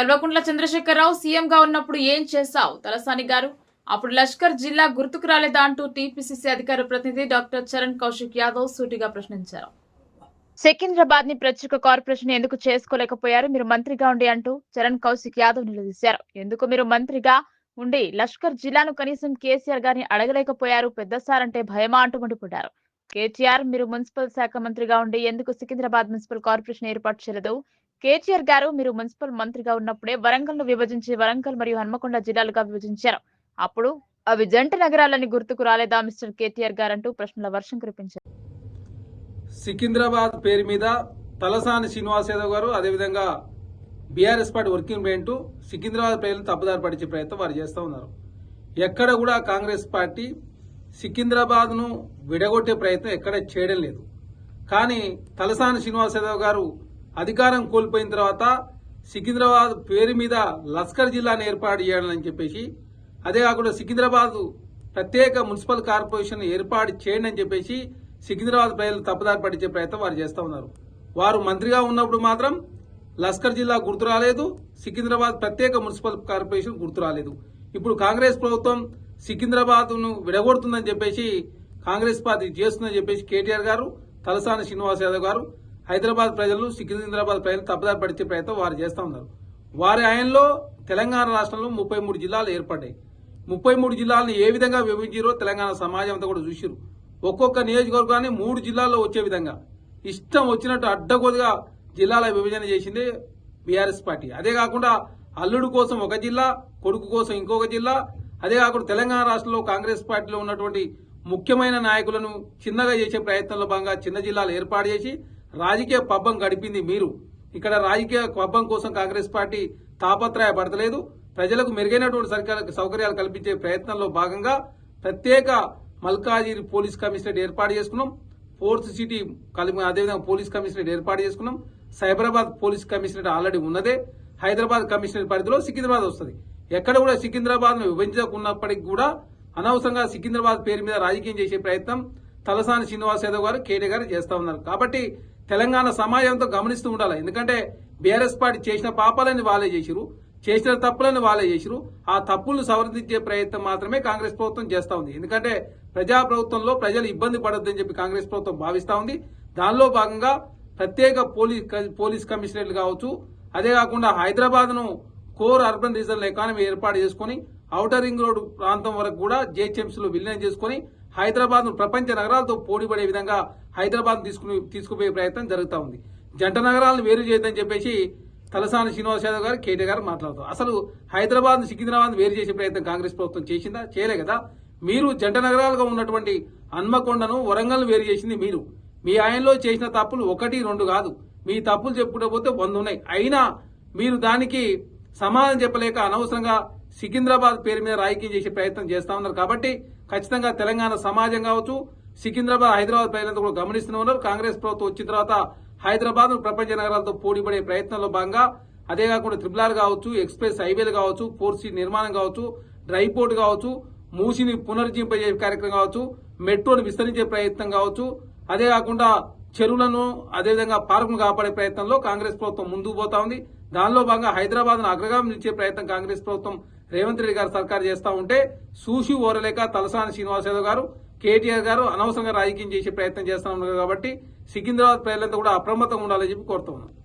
కల్వకుంట్ల చంద్రశేఖరరావు సీఎంగా ఉన్నప్పుడు ఏం చేశావు? తలసాని గారు అప్పుడు లష్కర్ జిల్లా గుర్తుకు రాలేదా అంటూ టీపీసీసీ అధికార ప్రతినిధి డాక్టర్ చరణ్ కౌశిక్ యాదవ్ సూటిగా ప్రశ్నించారు. సికింద్రాబాద్ని ప్రత్యేక కార్పొరేషన్ ఎందుకు చేసుకోలేకపోయారు? మీరు మంత్రిగా ఉండి అంటూ చరణ్ కౌశిక్ యాదవ్ నిలదీశారు. ఎందుకు మీరు మంత్రిగా ఉండి లష్కర్ జిల్లాను కనీసం కేసీఆర్ గారిని అడగలేకపోయారు? పెద్ద సార్ అంటే భయమా అంటూ మండిపడ్డారు. కేటీఆర్ మీరు మున్సిపల్ శాఖ మంత్రిగా ఉండి ఎందుకు సికింద్రాబాద్ మున్సిపల్ కార్పొరేషన్ ఏర్పాటు చేయలేదు? కేటీఆర్ గారు మీరు మున్సిపల్ మంత్రిగా ఉన్నప్పుడే వరంగల్ను విభజించి వరంగల్ మరియు హన్మకొండ జిల్లాలుగా విభజించారు. అప్పుడు అవి జంట నగరాలని గుర్తుకు రాలేదా మిస్టర్ కేటీఆర్ గారంటూ ప్రశ్నల వర్షం కురిపించారు. సికింద్రాబాద్ పేరు మీద తలసాని శ్రీనివాస్ యాదవ్ గారు అదేవిధంగా BRS party working president Secunderabad ప్రజలను తప్పుదారి పడిచే ప్రయత్నం వారు చేస్తూ ఉన్నారు. ఎక్కడ కూడా కాంగ్రెస్ పార్టీ సికింద్రాబాద్ను విడగొట్టే ప్రయత్నం ఎక్కడ చేయడం లేదు. కానీ తలసాని శ్రీనివాస్ యాదవ్ గారు అధికారం కోల్పోయిన తర్వాత సికింద్రాబాద్ పేరు మీద లస్కర్ జిల్లాను ఏర్పాటు చేయాలని చెప్పేసి అదే కాకుండా సికింద్రాబాద్ ప్రత్యేక మున్సిపల్ కార్పొరేషన్ ఏర్పాటు చేయండి అని చెప్పేసి సికింద్రాబాద్ ప్రజలు తప్పుదారి పట్టించే ప్రయత్నం వారు చేస్తూ ఉన్నారు. వారు మంత్రిగా ఉన్నప్పుడు మాత్రం లస్కర్ జిల్లా గుర్తు రాలేదు సికింద్రాబాద్ ప్రత్యేక మున్సిపల్ కార్పొరేషన్ గుర్తు రాలేదు. ఇప్పుడు కాంగ్రెస్ ప్రభుత్వం సికింద్రాబాద్ను విడగొడుతుందని చెప్పేసి కాంగ్రెస్ పార్టీ చేస్తుందని చెప్పేసి కేటీఆర్ గారు తలసాని శ్రీనివాస్ యాదవ్ గారు హైదరాబాద్ ప్రజలు సికింద్రాబాద్ ప్రజలు తప్పుదారి పట్టించే ప్రయత్నం వారు చేస్తూ ఉన్నారు. వారి ఆయనలో తెలంగాణ రాష్ట్రంలో ముప్పై మూడు జిల్లాలు ఏర్పడ్డాయి. ముప్పై మూడు జిల్లాలను ఏ విధంగా విభజించారో తెలంగాణ సమాజం అంతా కూడా చూసిరు ఒక్కొక్క నియోజకవర్గాన్ని మూడు జిల్లాల్లో వచ్చే విధంగా. ఇష్టం వచ్చినట్టు అడ్డగోలుగా జిల్లాల విభజన చేసింది బీఆర్ఎస్ పార్టీ. అదే కాకుండా అల్లుడు కోసం ఒక జిల్లా కొడుకు కోసం ఇంకొక జిల్లా. అదే కాకుండా తెలంగాణ రాష్ట్రంలో కాంగ్రెస్ పార్టీలో ఉన్నటువంటి ముఖ్యమైన నాయకులను చిన్నగా చేసే ప్రయత్నంలో భాగంగా చిన్న జిల్లాలు ఏర్పాటు చేసి రాజకీయ పబ్బం గడిపింది మీరు. ఇక్కడ రాజకీయ పబ్బం కోసం కాంగ్రెస్ పార్టీ తాపత్రయ పడతలేదు ప్రజలకు మెరుగైనటువంటి సౌకర్యాలు కల్పించే ప్రయత్నంలో భాగంగా ప్రత్యేక మల్కాజిగిరి పోలీస్ కమిషనరేట్ ఏర్పాటు చేసుకున్నాం. ఫోర్త్ సిటీ కలిపి అదేవిధంగా పోలీస్ కమిషనరేట్ ఏర్పాటు చేసుకున్నాం. సైబరాబాద్ పోలీస్ కమిషనరేట్ ఆల్రెడీ ఉన్నదే. హైదరాబాద్ కమిషనరేట్ పరిధిలో సికింద్రాబాద్ వస్తుంది. ఎక్కడ కూడా సికింద్రాబాద్ను విభజించకున్నప్పటికీ కూడా అనవసరంగా సికింద్రాబాద్ పేరు మీద రాజకీయం చేసే ప్రయత్నం తలసాని శ్రీనివాస్ యాదవ్ గారు కేటీ గారు చేస్తా ఉన్నారు. కాబట్టి తెలంగాణ సమాజంతో గమనిస్తూ ఉండాలి. ఎందుకంటే బీఆర్ఎస్ పార్టీ చేసిన పాపాలని వాళ్ళే చేసిరు చేసిన తప్పులను వాళ్ళే చేసిరు ఆ తప్పులను సవరించే ప్రయత్నం మాత్రమే కాంగ్రెస్ ప్రభుత్వం చేస్తా ఉంది. ఎందుకంటే ప్రజా ప్రభుత్వంలో ప్రజలు ఇబ్బంది పడొద్దని చెప్పి కాంగ్రెస్ ప్రభుత్వం భావిస్తా ఉంది. దానిలో భాగంగా ప్రత్యేక పోలీస్ పోలీస్ కమిషనరేట్లు కావచ్చు అదే కాకుండా హైదరాబాద్ను కోర్ అర్బన్ రీజనల్ ఎకానమీ ఏర్పాటు చేసుకుని ఔటర్ రింగ్ రోడ్ ప్రాంతం వరకు కూడా జేహెచ్ఎంసీలో విలీనం చేసుకుని హైదరాబాద్ను ప్రపంచ నగరాలతో పోటీపడే విధంగా హైదరాబాద్ తీసుకుని తీసుకుపోయే ప్రయత్నం జరుగుతూ ఉంది. జంట నగరాలను వేరు చేయొద్దని చెప్పేసి తలసాని శ్రీనివాస్ యాదవ్ గారు కేటీ గారు మాట్లాడుతారు అసలు హైదరాబాద్ సికింద్రాబాద్ వేరు చేసే ప్రయత్నం కాంగ్రెస్ ప్రభుత్వం చేసిందా చేయలే కదా? మీరు జంట నగరాలుగా ఉన్నటువంటి హన్మకొండను వరంగల్ వేరు చేసింది మీరు. మీ ఆయనలో చేసిన తప్పులు ఒకటి రెండు కాదు. మీ తప్పులు చెప్పుకుంటే పోతే వంద ఉన్నాయి. అయినా మీరు దానికి సమాధానం చెప్పలేక అనవసరంగా సికింద్రాబాద్ పేరు మీద రాజకీయం చేసే ప్రయత్నం చేస్తా ఉన్నారు. కాబట్టి ఖచ్చితంగా తెలంగాణ సమాజం కావచ్చు సికింద్రాబాద్ హైదరాబాద్ ప్రజలంతా కూడా గమనిస్తూనే ఉన్నారు. కాంగ్రెస్ ప్రభుత్వం వచ్చిన తర్వాత హైదరాబాద్ ప్రపంచ నగరాలతో పోటీపడే ప్రయత్నంలో భాగంగా అదే కాకుండా త్రిపుల్ ఆర్ కావచ్చు ఎక్స్ప్రెస్ హైవేలు కావచ్చు ఫోర్ సీ నిర్మాణం కావచ్చు డ్రై పోర్ట్ కావచ్చు మూసిని పునరుజ్జింపజే కార్యక్రమం కావచ్చు మెట్రోను విస్తరించే ప్రయత్నం కావచ్చు అదే కాకుండా చెరువులను అదేవిధంగా పార్కును కాపాడే ప్రయత్నంలో కాంగ్రెస్ ప్రభుత్వం ముందుకు పోతా ఉంది. దానిలో భాగంగా హైదరాబాద్ను అగ్రగామి నిలిచే ప్రయత్నం కాంగ్రెస్ ప్రభుత్వం రేవంత్ రెడ్డి గారు సర్కారు చేస్తా ఉంటే సూసి ఓరలేక తలసాని శ్రీనివాస్ యాదవ్ గారు కేటీఆర్ గారు అనవసరంగా రాజకీయం చేసే ప్రయత్నం చేస్తా ఉన్నారు కాబట్టి సికింద్రాబాద్ ప్రజలంతా కూడా అప్రమత్తంగా ఉండాలని చెప్పి కోరుతూ